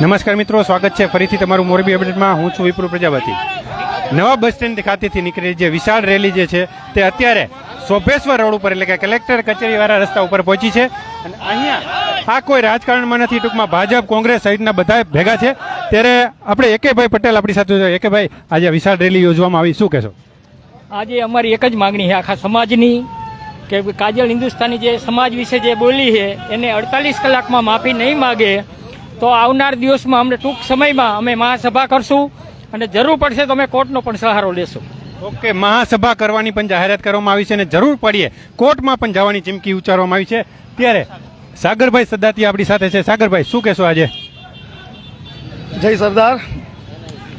નમસ્કાર મિત્રો, સ્વાગત છે ફરીથી તમારું મોરબી અપડેટમાં. હું છું વિપુલ પ્રજાપતિ. નવા બસ સ્ટેન્ડ ખાતેથી નીકળેલી જે વિશાળ રેલી જે છે, તે અત્યારે શોભેશ્વર રોડ ઉપર એટલે કે કલેક્ટર કચેરીવાળા રસ્તા ઉપર પહોંચી છે. અને અહીંયા આ કોઈ રાજકારણમાં નથી, ટૂંકમાં ભાજપ, કોંગ્રેસ સહિતના બધા ભેગા છે. ત્યારે આપણે એકેભાઈ પટેલ આપણી સાથે એકેભાઈ આજે વિશાળ રેલી યોજવામાં આવી. શું કહેશો? આજે અમારી એક જ માગણી છે. આખા સમાજની કે કાજલ હિન્દુસ્તાની જે સમાજ વિશે જે બોલી છે, એને અડતાલીસ કલાકમાં માફી નહીં માગે. તો આવનાર દિવસમાં અમને ટૂંક સમયમાં અમે મહાસભા કરશું અને જરૂર પડશે તો અમે કોર્ટનો પણ સહારો લેશું. ઓકે મહાસભા કરવાની પણ જાહેરાત કરવામાં આવી છે અને જરૂર પડીએ કોર્ટમાં પણ જવાની ચીમકી ઉચ્ચારવામાં આવી છે. ત્યારે સાગરભાઈ સદાતી આપણી સાથે છે. સાગરભાઈ શું કહેશો આજે? જય સરદાર.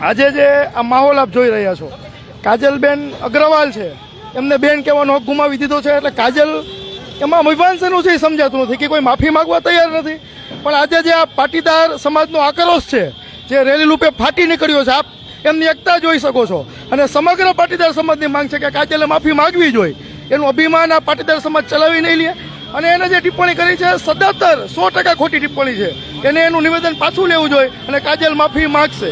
આજે જે આ માહોલ આપ જોઈ રહ્યા છો કાજલબેન અગ્રવાલ છે. એમને બેન કહેવાનો હક ગુમાવી દીધો છે એટલે કાજલ એમાં મીમાંસાનું છે એ સમજાતું નથી કે કોઈ માફી માંગવા તૈયાર નથી. પણ આજે જે આ પાટીદાર સમાજનો આક્રોશ છે જે રેલી રૂપે ફાટી નીકળ્યો છે આપ એમની એકતા જોઈ શકો છો. અને સમગ્ર પાટીદાર સમાજની માંગ છે કે કાજલે માફી માંગવી જોઈએ. એનું અભિમાન આ પાટીદાર સમાજ ચલાવી નહીં લે. અને એને જે ટિપ્પણી કરી છે સદંતર સો ટકા ખોટી ટિપ્પણી છે. એને એનું નિવેદન પાછું લેવું જોઈએ અને કાજલ માફી માંગશે.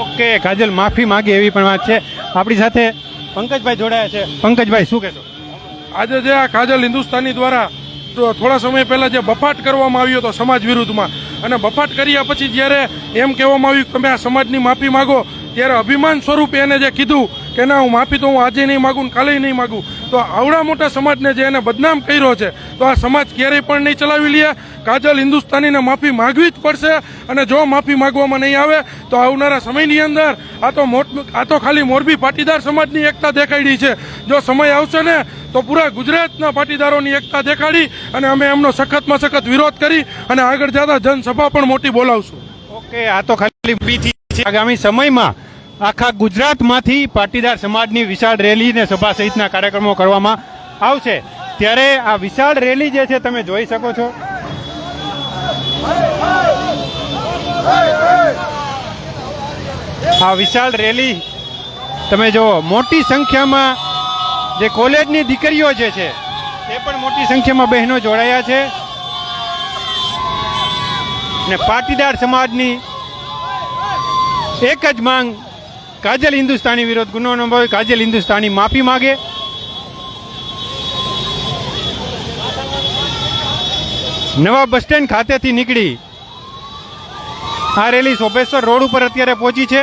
ઓકે કાજલ માફી માગે એવી પણ વાત છે. આપણી સાથે પંકજભાઈ જોડાયા છે. પંકજભાઈ શું કહેશો? આજે જે આ કાજલ હિન્દુસ્તાની દ્વારા થોડા સમય પહેલાં જે બફાટ કરવામાં આવ્યો હતો સમાજ વિરુદ્ધમાં. અને બફાટ કર્યા પછી જ્યારે એમ કહેવામાં આવ્યું કે તમે આ સમાજની માફી માગો ત્યારે અભિમાન સ્વરૂપે એને જે કીધું કે ના, હું માફી તો હું આજે નહીં માગું કાલે નહીં માગું. તો આવડા મોટા સમાજને જે એને બદનામ કર્યો છે, તો આ સમાજ ક્યારેય પણ નહીં ચલાવી લે. કાજલ હિન્દુસ્તાનીને માફી માગવી જ પડશે અને જો માફી માગવામાં નહીં આવે, તો આવનારા સમયની અંદર આ તો મોટ, આ તો ખાલી મોરબી પાટીદાર સમાજની એકતા દેખાડી છે. જો સમય આવશે ને, તો પૂરા ગુજરાતના પાટીદારોની એકતા દેખાડી અને અમે એમનો સખતમાં સખત વિરોધ કરી અને આગળ જતા જનસભા પણ મોટી બોલાવશું. ઓકે, આ તો ખાલી આગામી સમયમાં આખા ગુજરાતમાંથી પાટીદાર સમાજની વિશાળ રેલી ને સભા સહિતના કાર્યક્રમો કરવામાં આવશે. ત્યારે આ વિશાળ રેલી જે છે, તમે જોઈ શકો છો. આ વિશાળ રેલી, તમે જો મોટી સંખ્યામાં જે કોલેજની દીકરીઓ જે છે, એ પણ મોટી સંખ્યામાં બહેનો જોડાયા છે. ને પાટીદાર સમાજની એક જ માંગ કાજલ હિન્દુસ્તાની વિરોધ ગુનો નોંધાવી કાજલ હિન્દુસ્તાની માફી માગે. નવા બસ સ્ટેન્ડ ખાતેથી નીકળી આ રેલી સોપેશ્વર રોડ ઉપર અત્યારે પહોંચી છે.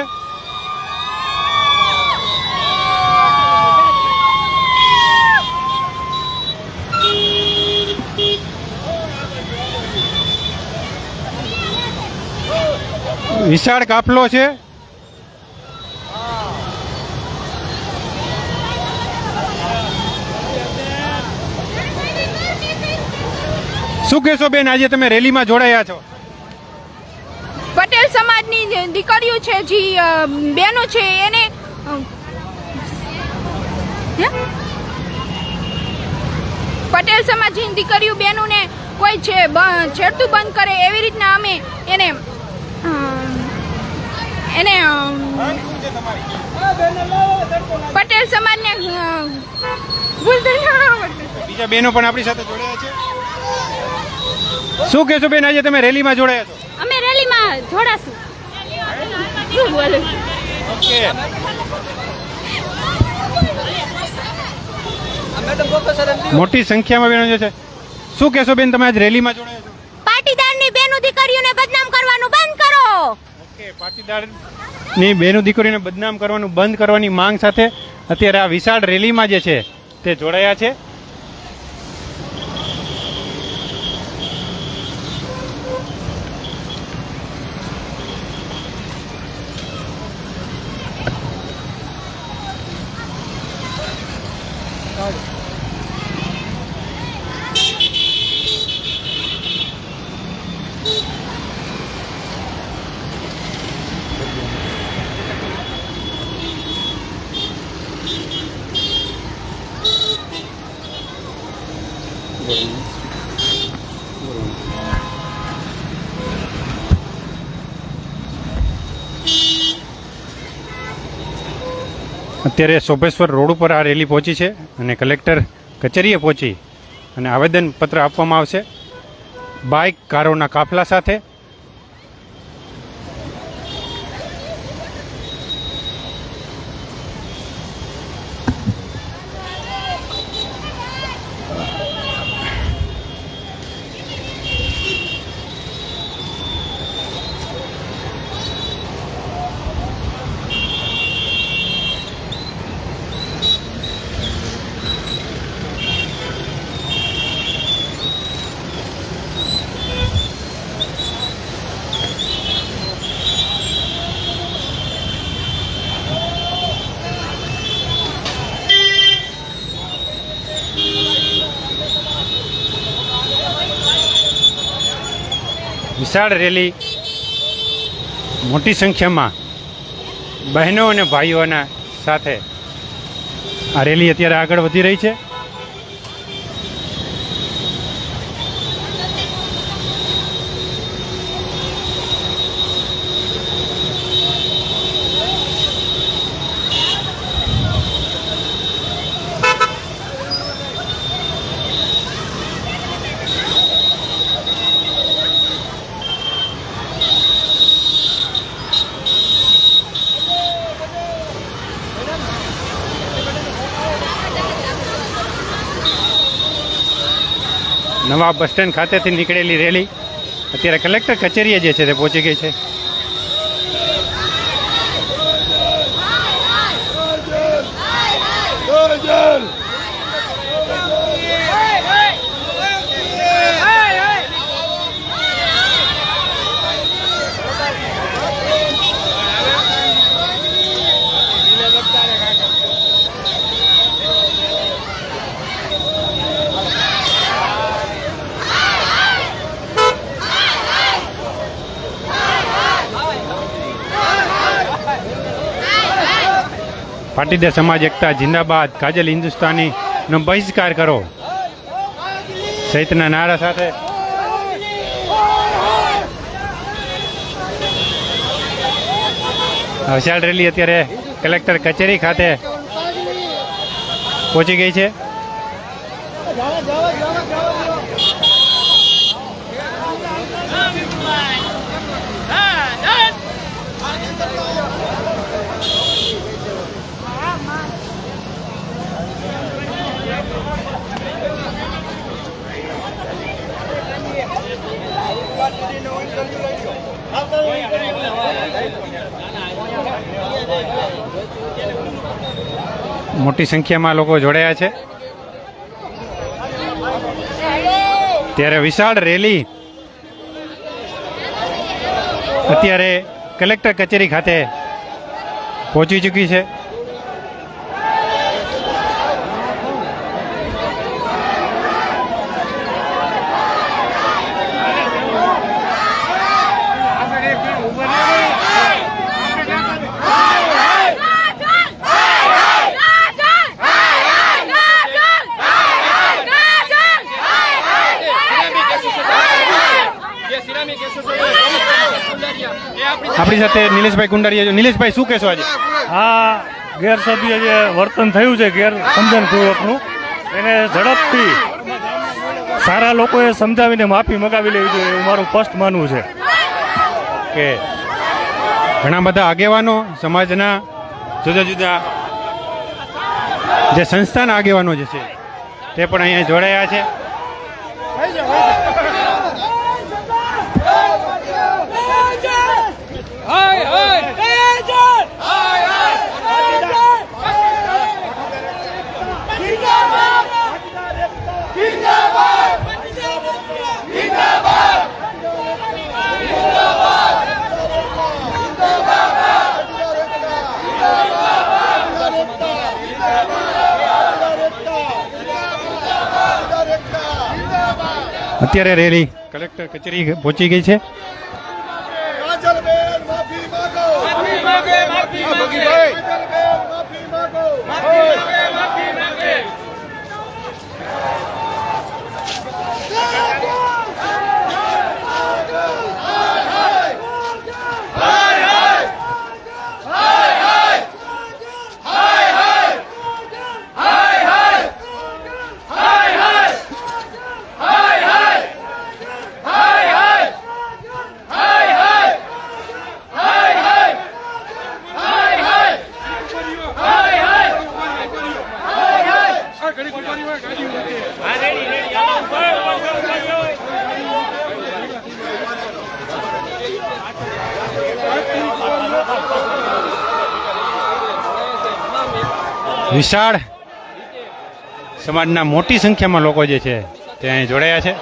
વિશાળ કાફલો છે. શું કહેશો બેન આજે તમે રેલીમાં જોડાયા છો? પટેલ સમાજની દીકરીઓ છે જે બેનો છે એને પટેલ સમાજની દીકરીઓ બહેનોને કોઈ છે છેડતું બંધ કરે એવી રીતના અમે એને એને પટેલ સમાજને. બીજા બહેનો પણ આપણી સાથે જોડાયા છે. શું કહેશો બેન આજે તમે રેલીમાં જોડાયા છો? અમે રેલીમાં જોડાશું. શું બોલું? ઓકે. મોટી સંખ્યામાં બહેનો જે છે શું કહેશો બેન તમે આજ રેલીમાં જોડાયા છો? પાટીદારની બેનો દીકરીઓને બદનામ કરવાનું બંધ કરો. ઓકે પાટીદારની બેનો દીકરીઓને બદનામ કરવાનું બંધ કરવાની માંગ સાથે અત્યારે આ વિશાળ રેલીમાં જે છે તે જોડાયા છે. અત્યારે શોભેશ્વર રોડ ઉપર આ રેલી પહોંચી છે અને કલેક્ટર કચેરીએ પહોંચી અને આવેદનપત્ર આપવામાં આવશે. બાઇક, કારોના કાફલા સાથે વિશાળ રેલી મોટી સંખ્યામાં બહેનો અને ભાઈઓના સાથે. આ રેલી અત્યારે આગળ વધી રહી છે. નવા બસ સ્ટેન્ડ ખાતેથી નીકળેલી રેલી. અત્યારે કલેક્ટર કચેરીએ જે છે તે પહોંચી ગઈ છે. પાટીદાર સમાજ, એકતા, જિંદાબાદ, કાજલ હિન્દુસ્તાની નો બહિષ્કાર કરો. સહિતના નારા સાથે વિશાળ રેલી અત્યારે કલેક્ટર કચેરી ખાતે પહોંચી ગઈ છે. મોટી સંખ્યામાં લોકો જોડાયા છે. ત્યારે વિશાળ રેલી અત્યારે કલેક્ટર કચેરી ખાતે પહોંચી ચૂકી છે. આપણી સાથે નિલેશભાઈ કુંડારીએ છે. નિલેશભાઈ શું કહેશો આજે આ ગેરસભ્ય જે વર્તન થયું છે ગેર સમજણપૂર્વકનું એને ઝડપથી સારા લોકોએ સમજાવીને માફી મગાવી લેવી જોઈએ એવું મારું સ્પષ્ટ માનવું છે કે ઘણા બધા આગેવાનો સમાજના જુદા જુદા જે સંસ્થાના આગેવાનો જે છે તે પણ અહીંયા જોડાયા છે અત્યારે રેલી કલેક્ટર કચેરી પહોંચી ગઈ છે કાજલબેન માફી માંગો માફી માંગે માફી માંગે કાજલબેન માફી માંગો આ ઘડીક ઉભારી હોય, ગાડી ઊભી. વિશાળ સમાજના મોટી સંખ્યામાં લોકો જે છે તે અહીં જોડાયા છે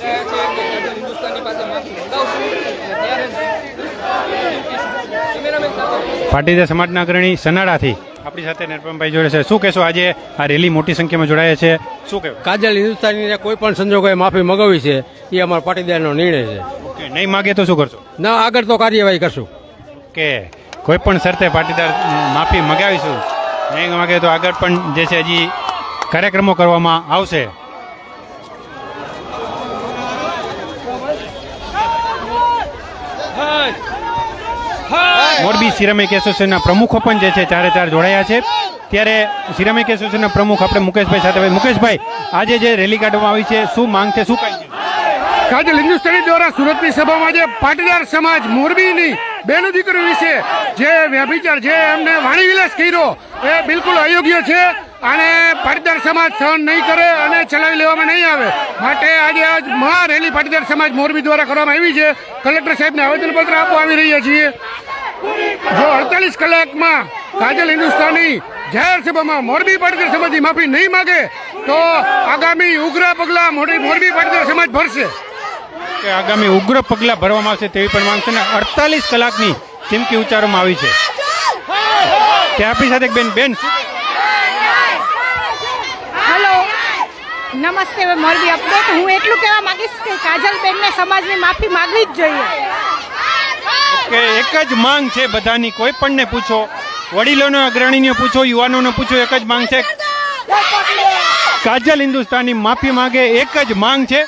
ગયા છે કે કાજલ હિન્દુસ્તાની પાસે માફી મંગાવશું અને ત્યારે જ કેમેરામેન સાથે પાટીદાર સમાજના અગ્રણી સનાડાથી આપણી સાથે નરપમભાઈ જોડે છે. શું કહેશો આજે આ રેલી મોટી સંખ્યામાં જોડાયા છે? શું કહેવું? કાજલ હિન્દુસ્તાનીને કોઈ પણ સંજોગોએ માફી મગાવી છે એ અમારા પાટીદારનો નિર્ણય છે. ઓકે નહીં માગે તો શું કરશો? ના આગળ તો કાર્યવાહી કરશું. કે કોઈ પણ શરતે પાટીદાર માફી મગાવીશું નહીં માગે તો આગળ પણ જે છે હજી કાર્યક્રમો કરવામાં આવશે. મોરબી સિરામિક એસોસિએશનના પ્રમુખો પણ જે છે ચારે ચાર જોડાયા છે. ત્યારે સિરામિક એસોસિએશનના પ્રમુખ આપણે મુકેશભાઈ સાથે ભાઈ મુકેશભાઈ આજે જે રેલી કાઢવામાં આવી છે શું માંગ છે શું કાંઈ કાજલ હિન્દુસ્તાની દ્વારા સુરતની સભામાં જે પાટીદાર સમાજ મોરબીની બેનો દીકરીઓ વિશે જે વ્યભિચાર જે એમને વાણીવિલાસ કર્યો એ બિલકુલ અયોગ્ય છે. અને પાટીદાર સમાજ સહન નહીં કરે અને ચલાવી લેવામાં નહીં આવે. માટે આજે આજ મહા રેલી પાટીદાર સમાજ મોરબી દ્વારા કરવામાં આવી છે. કલેક્ટર સાહેબને આવેદનપત્ર આપવા આવી રહ્યા છીએ. જો અડતાલીસ કલાકમાં કાજલ હિન્દુસ્તાની જાહેર સભામાં મોરબી પાટીદાર સમાજની માફી નહીં માગે તો આગામી ઉગ્ર પગલાં મોરબી મોરબી પાટીદાર સમાજ ભરશે. કે આગામી ઉગ્ર પગલાં ભરવામાં આવશે તેવી પણ માંગ છે ને અડતાલીસ કલાકની ચીમકી ઉચ્ચારવામાં આવી છે. તે આપણી સાથે બેન બેન. હેલો. નમસ્તે મોરબી અપડેટ હું એટલું કહેવા માંગીશ કે કાજલબેનને સમાજની માફી માંગવી જ જોઈએ. કે એક જ માંગ છે બધાની. કોઈ પણને પૂછો. વડીલોને, અગ્રણીને પૂછો, યુવાનોને પૂછો, એક જ માંગ છે. કાજલ હિન્દુસ્તાની માફી માંગે, એક જ માંગ છે.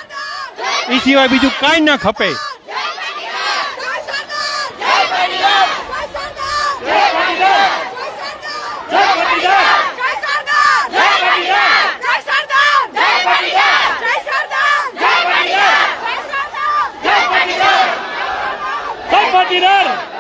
એ સિવાય બીજું કાંઈ ન ખપે. તમે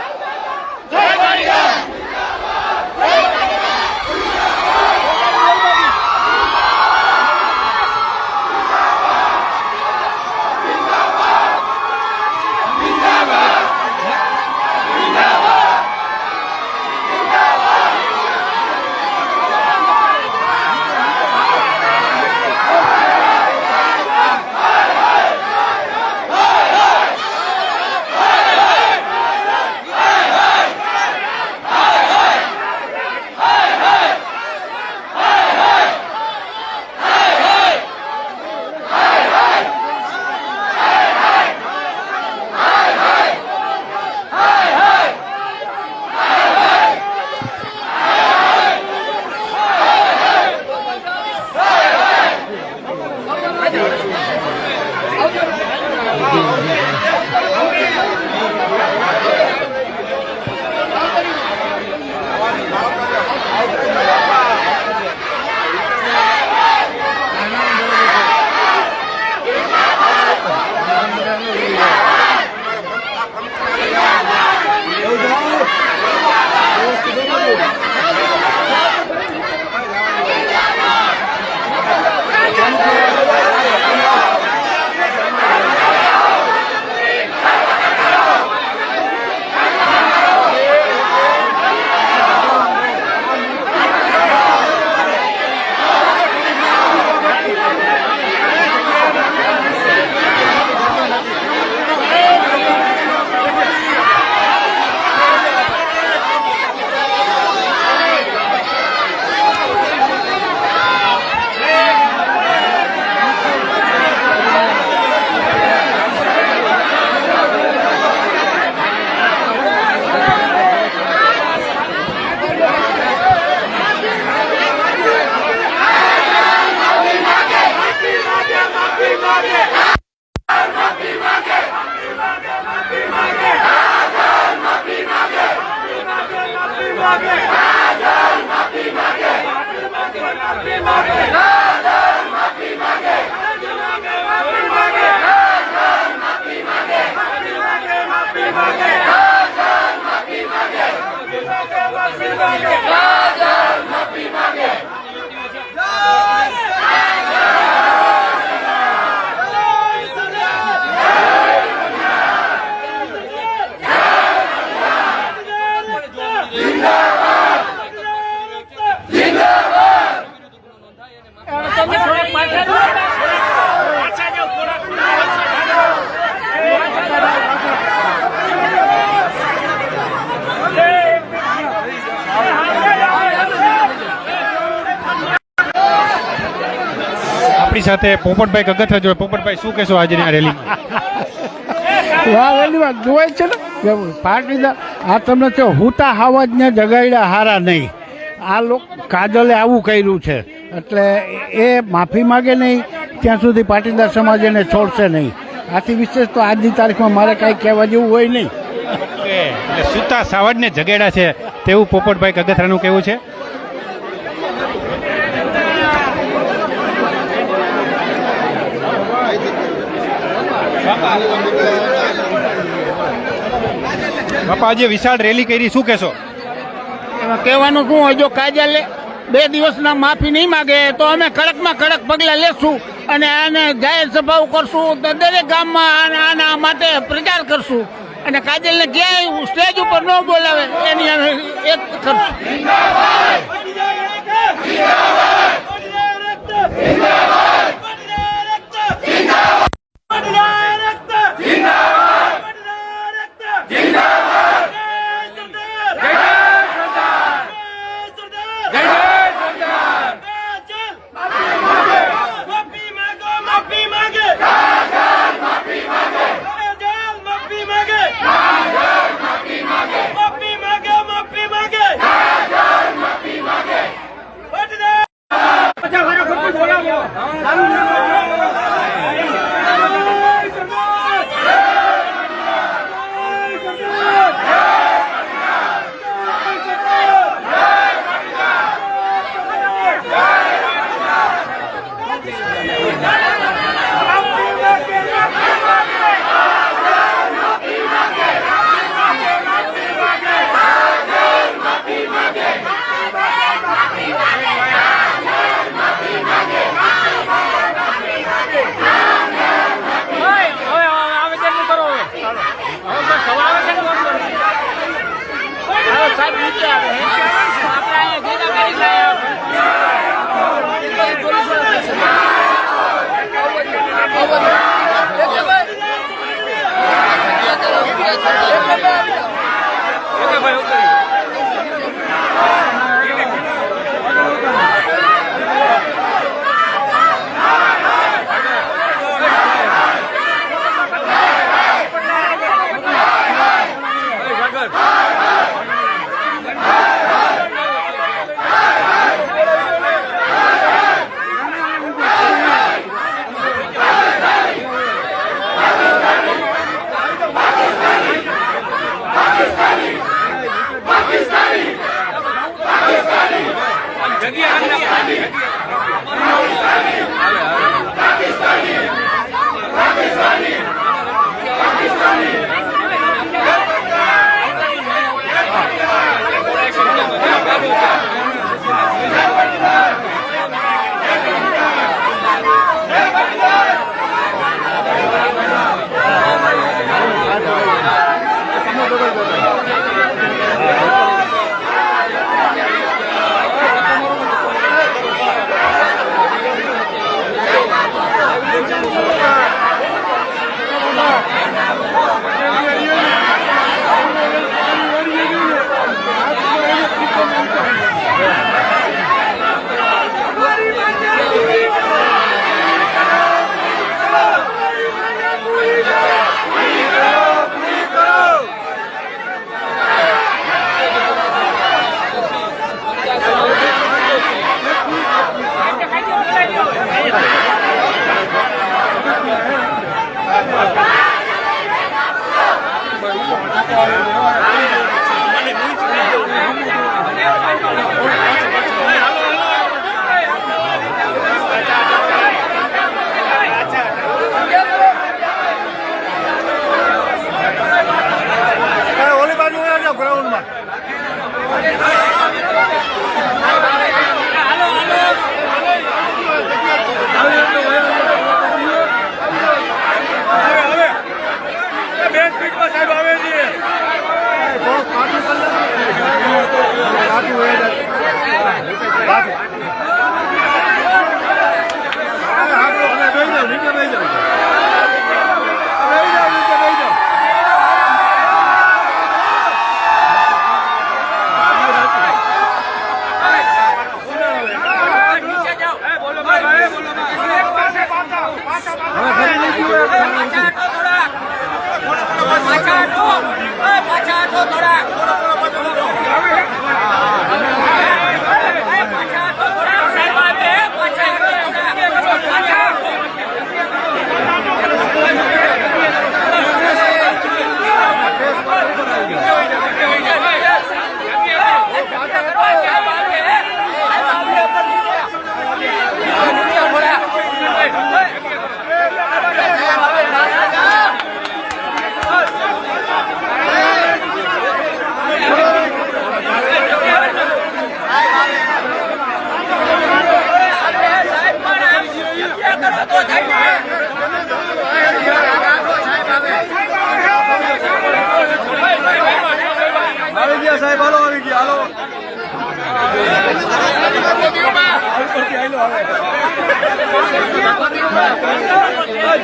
આપણી સાથે પોપટભાઈ કગથરા જોડે. પોપટભાઈ શું કહેશો આજની આ રેલીમાં? જોવાય છે ને? પાટીદાર આ તમને કહો હુતા હાવાજને જગાડ્યા હારા નહીં. આ લોક કાજલે આવું કર્યું છે. એટલે એ માફી માગે નહીં. ત્યાં સુધી પાટીદાર સમાજ એને છોડશે નહીં. આથી વિશેષ તો આજની તારીખમાં મારે કાંઈ કહેવા જેવું હોય નહીં. એટલે સુતા સાવડને જગેડા છે તેવું પોપટભાઈ કગથરાનું કહેવું છે? બાપા આજે વિશાળ રેલી કરી શું કહેશો? કહેવાનું શું હોય જો કાજલે બે દિવસના માફી નહીં માગે તો અમે કડકમાં કડક પગલાં લેશું અને આને જાહેર સભાઓ કરશું તો દરેક ગામમાં આના આના માટે પ્રચાર કરશું. અને કાજલને ક્યાંય સ્ટેજ ઉપર ન બોલાવે એની અમે એક કરશું. સાહેબ આવે છે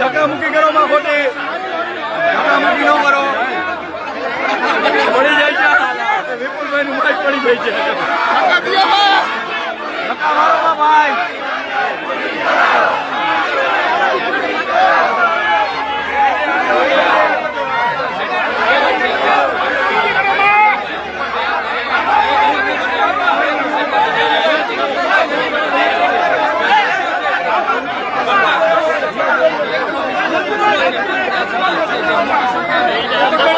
ધક્કામુક્કી કરો માં ખોટી. ધક્કામુક્કી ન કરો. પડી જાય છે. વિપુલભાઈ નું માઇક પડી જાય છે. ધક્કા મારો ભાઈ. Yeah. Thank you.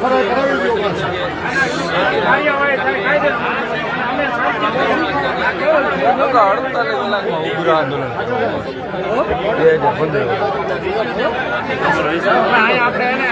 ફરાય કરાવી દો અડતાલીસ લાખમાં ઉગ્ર આંદોલન બે હજાર પંદર. આપણે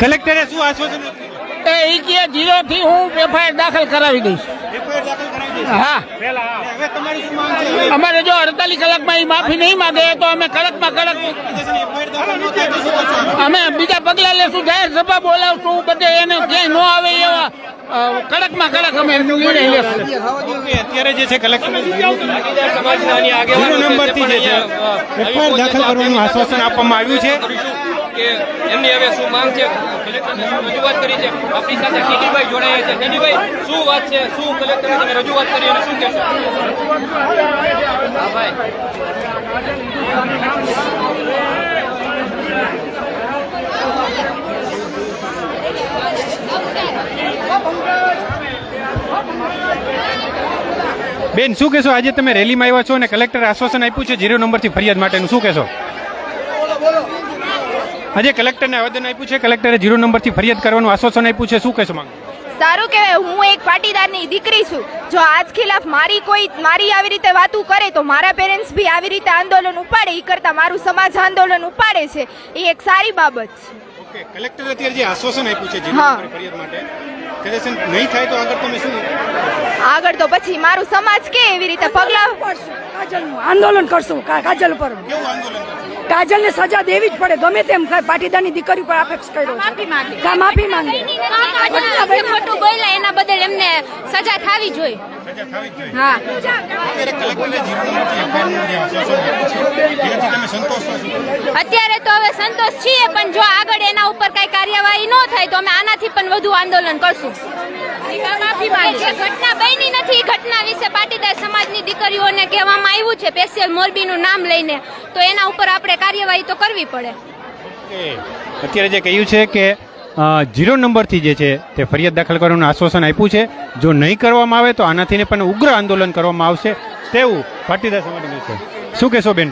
કલેક્ટરે શું આશ્વાસન એ ઈ કે જીરો થી હું એફઆઈઆર દાખલ કરાવી દઈશ. હા. હવે તમારી શું માંગ છે અમારે જો અડતાલીસ કલાકમાં એ માફી નહીં માગે તો અમે કડકમાં કડક અમે બીજા પગલા લેશું જાહેર સભા બોલાવશું બધે એને ક્યાંય ન આવે એવા કડકમાં કડક અમે નિર્ણય લેશું. અત્યારે જે છે કલેક્ટર નંબરથી જે છે દાખલ કરવાનું આશ્વાસન આપવામાં આવ્યું છે. કે એમની હવે શું માંગ છે? કલેક્ટરને શું રજૂઆત કરી છે? આપણી સાથે ટીડીભાઈ જોડાયા છે. ટીડીભાઈ શું વાત છે? શું કલેક્ટરને તમે રજૂઆત કરી અને શું કહેશો? હા ભાઈ. બેન શું કહેશો? આજે તમે રેલીમાં આવ્યા છો અને કલેક્ટર આશ્વાસન આપ્યું છે જીરો નંબરથી ફરિયાદ માટેનું. શું કહેશો? આજે કલેક્ટરને આવેદન આપ્યું છે. કલેક્ટરે જીરો નંબરથી ફરિયાદ કરવાનું આશ્વાસન આપ્યું છે. શું કહેશો માંગ? સારું કહેવાય હું એક પાટીદારની દીકરી છું. જો આજ ખિલાફ મારી કોઈ મારી આવી રીતે વાતું કરે તો મારા પેરેન્ટ્સ બી આવી રીતે આંદોલન ઉપાડે. એ કરતા મારું સમાજ આંદોલન ઉપાડે છે. એ એક સારી બાબત છે. ઓકે કલેક્ટર અત્યારે જે આશ્વાસન આપ્યું છે જીરો હા. ફરિયાદ માટે કદાચ નહીં થાય તો આગળ તમે શું? આગળ તો પછી મારું સમાજ કે એવી રીતે પગલા કાજલનું આંદોલન કરશું. કાજલ પર. કાજલને સજા દેવી જ પડે. ગમે તેમ થાય, પાટીદારની દીકરી પર અપેક્ષ કર્યો માફી માંગે. કા માફી માંગે? ખોટું બોલ્યા એના બદલ એમને સજા થવી જોઈએ. હા. અત્યારે તો હવે સંતોષ છીએ પણ જો આગળ એના ઉપર કઈ કાર્યવાહી ન થાય તો અમે આનાથી પણ વધુ આંદોલન કરશું. જે ઘટના બની નથી. એ ઘટના વિશે પાટીદાર સમાજની દીકરીઓને કહેવામાં આવ્યું છે સ્પેશિયલ મોરબીનું નામ લઈને. તો એના ઉપર આપણે કાર્યવાહી તો કરવી પડે. અત્યારે જે કહ્યું છે કે જીરો નંબરથી જે છે તે ફરિયાદ દાખલ કરવાનું આશ્વાસન આપ્યું છે. જો નહીં કરવામાં આવે તો આનાથી પણ ઉગ્ર આંદોલન કરવામાં આવશે. તેવું પાટીદાર સમાજનું છે. શું કહેશો બેન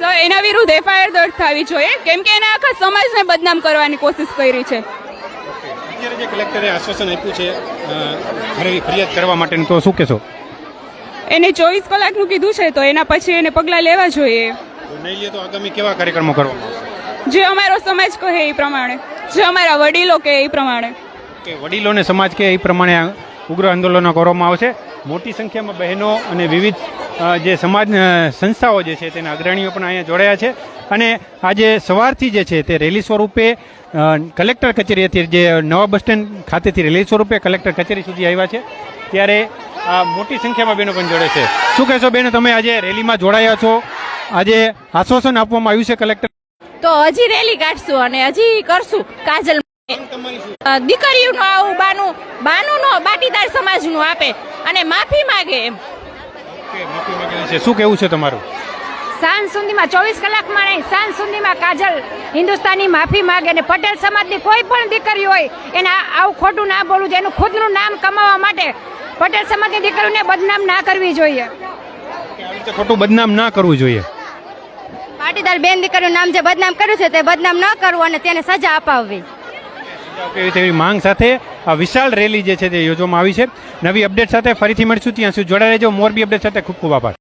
સર એના વિરુદ્ધ એફઆઈઆર દર્જ થવી જોઈએ. કેમ કે એને આખા સમાજને બદનામ કરવાની કોશિશ કરી છે. અત્યારે જે કલેક્ટરે આશ્વાસન આપ્યું છે ફરિયાદ કરવા માટેનું તો શું કહેશો? એને ચોવીસ કલાકનું કીધું છે તો એના પછી એને પગલાં લેવા જોઈએ. નહીં લે તો આગામી કેવા કાર્યક્રમો કરવામાં જે અમારો સમાજ કહે એ પ્રમાણે જે અમારા વડીલો કહે એ પ્રમાણે. કે વડીલોને સમાજ કહે એ પ્રમાણે ઉગ્ર આંદોલનો કરવામાં આવશે. મોટી સંખ્યામાં બહેનો અને વિવિધ જે સમાજ સંસ્થાઓ જે છે તેના અગ્રણીઓ પણ અહીંયા જોડાયા છે. અને આજે સવારથી જે છે તે રેલી સ્વરૂપે કલેક્ટર કચેરીથી જે નવા બસ સ્ટેન્ડ ખાતેથી રેલી સ્વરૂપે કલેક્ટર કચેરી સુધી આવ્યા છે. ત્યારે આ મોટી સંખ્યામાં બહેનો પણ જોડે છે. શું કહેશો બેન, તમે આજે રેલીમાં જોડાયા છો? આજે આશ્વાસન આપવામાં આવ્યું છે કલેક્ટર તો હજી રેલી કાઢશું અને હજી કરશું કાજલ દીકરીઓનું આવું બાનું બાનું નો પાટીદાર સમાજનું આપે અને માફી માગે એમ. શું કહેવું છે તમારું? સાંજ સુધીમાં ચોવીસ કલાકમાં નહીં સાંજ સુધીમાં કાજલ હિન્દુસ્તાની માફી માગે અને પટેલ સમાજની કોઈ પણ દીકરી હોય એને આવું ખોટું ના બોલવું જોઈએ. એનું ખુદનું નામ કમાવા માટે પટેલ સમાજની દીકરીઓને બદનામ ના કરવી જોઈએ. આવી ખોટું બદનામ ના કરવું જોઈએ. પાટીદાર બેન દીકરીનું નામ જે બદનામ કર્યું છે તે બદનામ ન કરવું અને તેને સજા અપાવવી. કેવી તેવી માંગ સાથે વિશાળ રેલી જે છે તે યોજવામાં આવી છે. નવી અપડેટ સાથે ફરીથી મળીશું. ત્યાં સુધી જોડાઈ રહેજો. મોરબી અપડેટ સાથે ખૂબ ખૂબ આભાર.